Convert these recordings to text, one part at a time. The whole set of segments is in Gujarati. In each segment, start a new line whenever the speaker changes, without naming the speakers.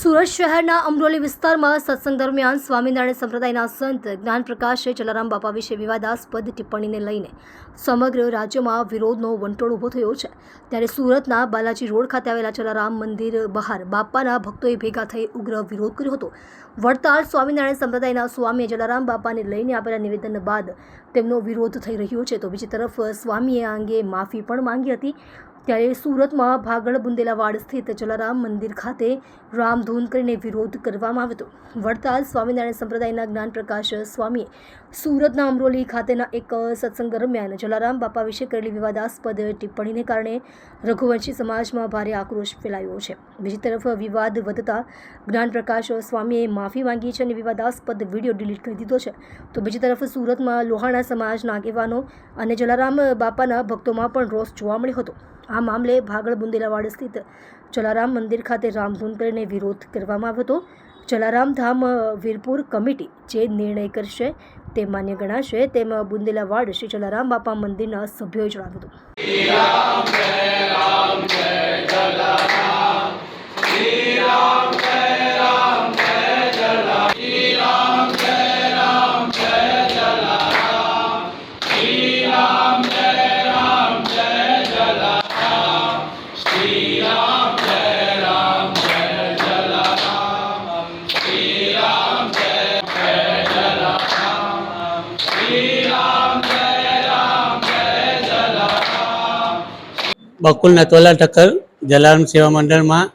સુરત શહેરના અમરોલી વિસ્તારમાં સત્સંગ દરમિયાન સ્વામિનારાયણ સંપ્રદાયના સંત જ્ઞાનપ્રકાશે જલારામ બાપા વિશે વિવાદાસ્પદ ટિપ્પણીને લઈને સમગ્ર રાજ્યમાં વિરોધનો વંટોળ ઊભો થયો છે. ત્યારે સુરતના બાલાજી રોડ ખાતે આવેલા જલારામ મંદિર બહાર બાપાના ભક્તોએ ભેગા થઈ ઉગ્ર વિરોધ કર્યો હતો. વડતાલ સ્વામિનારાયણ સંપ્રદાયના સ્વામીએ જલારામ બાપાને લઈને આપેલા નિવેદન બાદ તેમનો વિરોધ થઈ રહ્યો છે. તો બીજી તરફ સ્વામીએ આ અંગે માફી પણ માંગી હતી. ત્યારે સુરતમાં ભાગળ બુંદેલાવાડ સ્થિત જલારામ મંદિર ખાતે રામધૂન કરીને વિરોધ કરવામાં આવ્યો હતો. વડતાલ સ્વામિનારાયણ સંપ્રદાયના જ્ઞાન પ્રકાશ સ્વામીએ સુરતના અમરોલી ખાતેના એક સત્સંગ દરમિયાન જલારામ બાપા વિશે કરેલી વિવાદાસ્પદ ટિપ્પણીને કારણે રઘુવંશી સમાજમાં ભારે આક્રોશ ફેલાયો છે. બીજી તરફ વિવાદ વધતા જ્ઞાન પ્રકાશ સ્વામીએ માફી માંગી છે અને વિવાદાસ્પદ વીડિયો ડિલીટ કરી દીધો છે. તો બીજી તરફ સુરતમાં લોહાણા સમાજના આગેવાનો અને જલારામ બાપાના ભક્તોમાં પણ રોષ જોવા મળ્યો હતો. આ મામલે ભાગળ બુંદેલાવાડ સ્થિત જલારામ મંદિર ખાતે રામધૂન કરીને વિરોધ કરવામાં આવ્યો હતો. જલારામ ધામ વીરપુર કમિટી જે નિર્ણય કરશે તે માન્ય ગણાશે તેમ બુંદેલાવાડ શ્રી જલારામ બાપા મંદિરના સભ્યોએ જણાવ્યું હતું.
બકુલ નતોલા ઠક્કર જલારામ સેવા મંડળમાં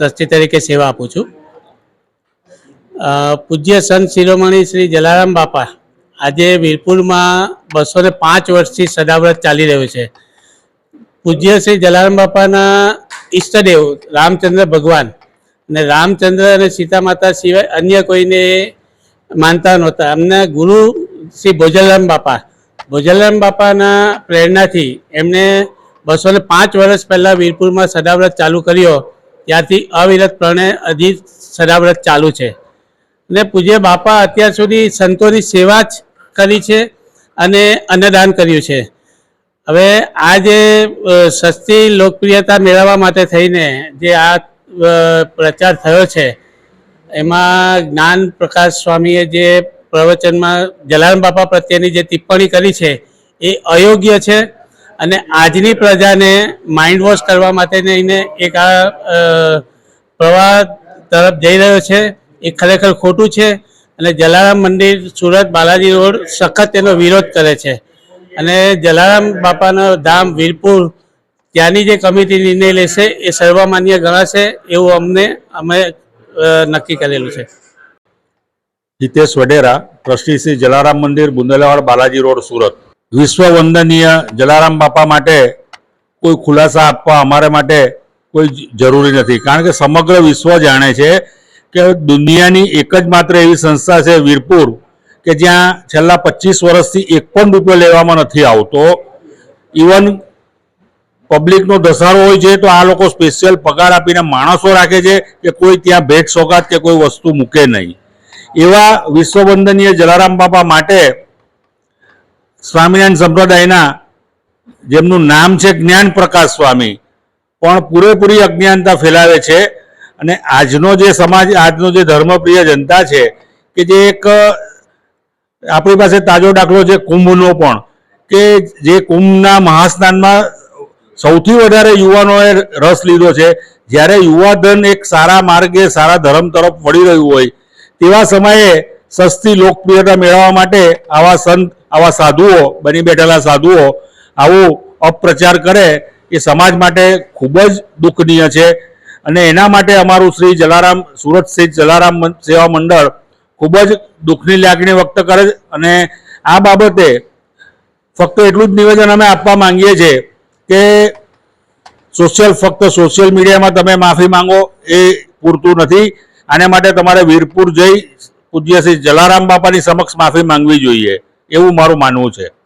ટ્રસ્ટી તરીકે સેવા આપું છું. પૂજ્ય સંત શિરોમણી શ્રી જલારામ બાપા આજે વીરપુરમાં બસો ને પાંચ વર્ષથી સદાવ્રત ચાલી રહ્યું છે. પૂજ્ય શ્રી જલારામ બાપાના ઈષ્ટદેવ રામચંદ્ર ભગવાન અને રામચંદ્ર અને સીતા માતા સિવાય અન્ય કોઈને માનતા નહોતા. એમના ગુરુ શ્રી ભોજલરામ બાપા. ભોજલરામ બાપાના પ્રેરણાથી એમને બસો ને પાંચ વર્ષ પહેલાં વીરપુરમાં સદાવ્રત ચાલુ કર્યો. ત્યારથી અવિરતપણે હજી સદાવ્રત ચાલુ છે. અને પૂજ્ય બાપા અત્યાર સુધી સંતોની સેવા જ કરી છે અને અન્નદાન કર્યું છે. હવે આ જે સસ્તી લોકપ્રિયતા મેળવવા માટે થઈને જે આ પ્રચાર થયો છે, એમાં જ્ઞાન પ્રકાશ સ્વામીએ જે પ્રવચનમાં જલારામ બાપા પ્રત્યેની જે ટિપ્પણી કરી છે, એ અયોગ્ય છે. અને આજની પ્રજાને માઇન્ડ વોશ કરવા માટે એને એક આ પ્રવાહ તરફ જઈ રહ્યો છે. એ ખરેખર ખોટું છે અને જલારામ મંદિર સુરત બાલાજી રોડ સખત એનો વિરોધ કરે છે. અને જલારામ બાપાનો ધામ વીરપુર ત્યાંની જે કમિટી નિર્ણય લેશે એ સર્વમાન્ય ગણાશે એવું અમને, અમે નક્કી કરેલું છે.
Hitesh Vadera, trustee Shri Jalaram Mandir, Bundelawad Balaji road, Surat. વિશ્વ વંદનીય જલારામ બાપા માટે કોઈ ખુલાસા આપવા અમારે માટે કોઈ જરૂરી નથી. કારણ કે સમગ્ર વિશ્વ જાણે છે કે દુનિયાની એક જ માત્ર એવી સંસ્થા છે વીરપુર, કે જ્યાં છેલ્લા પચીસ વર્ષથી એક પણ રૂપિયો લેવામાં નથી આવતો. ઇવન પબ્લિકનો ધસારો હોય છે તો આ લોકો સ્પેશિયલ પગાર આપીને માણસો રાખે છે કે કોઈ ત્યાં ભેટ સોગાત કે કોઈ વસ્તુ મૂકે નહીં. એવા વિશ્વવંદનીય જલારામ બાપા માટે સ્વામિનારાયણ સંપ્રદાયના જેમનું નામ છે જ્ઞાન પ્રકાશ સ્વામી, પણ પૂરેપૂરી અજ્ઞાનતા ફેલાવે છે. અને આજનો જે સમાજ, આજનો જે ધર્મપ્રિય જનતા છે, કે જે એક, આપણી પાસે તાજો દાખલો છે કુંભનો પણ, કે જે કુંભના મહાસ્નાનમાં સૌથી વધારે યુવાનોએ રસ લીધો છે. જ્યારે યુવાધન એક સારા માર્ગે, સારા ધર્મ તરફ વળી રહ્યું હોય, તેવા સમયે સસ્તી લોકપ્રિયતા મેળવવા માટે આવા સંત આવા સાધુઓ, બની બેઠેલા સાધુઓ આવું અપપ્રચાર કરે એ સમાજ માટે ખૂબ જ દુઃખનીય છે. અને એના માટે અમારું શ્રી જલારામ, સુરત સ્થિત જલારામ સેવા મંડળ ખૂબ જ દુઃખની લાગણી વ્યક્ત કરે છે. અને આ બાબતે ફક્ત એટલું જ નિવેદન અમે આપવા માંગીએ છીએ કે સોશિયલ, ફક્ત સોશિયલ મીડિયામાં તમે માફી માંગો એ પૂરતું નથી. આને માટે તમારે વીરપુર જઈ પૂજ્ય શ્રી જલારામ બાપાની સમક્ષ માફી માંગવી જોઈએ. એવું મારું માનવું છે.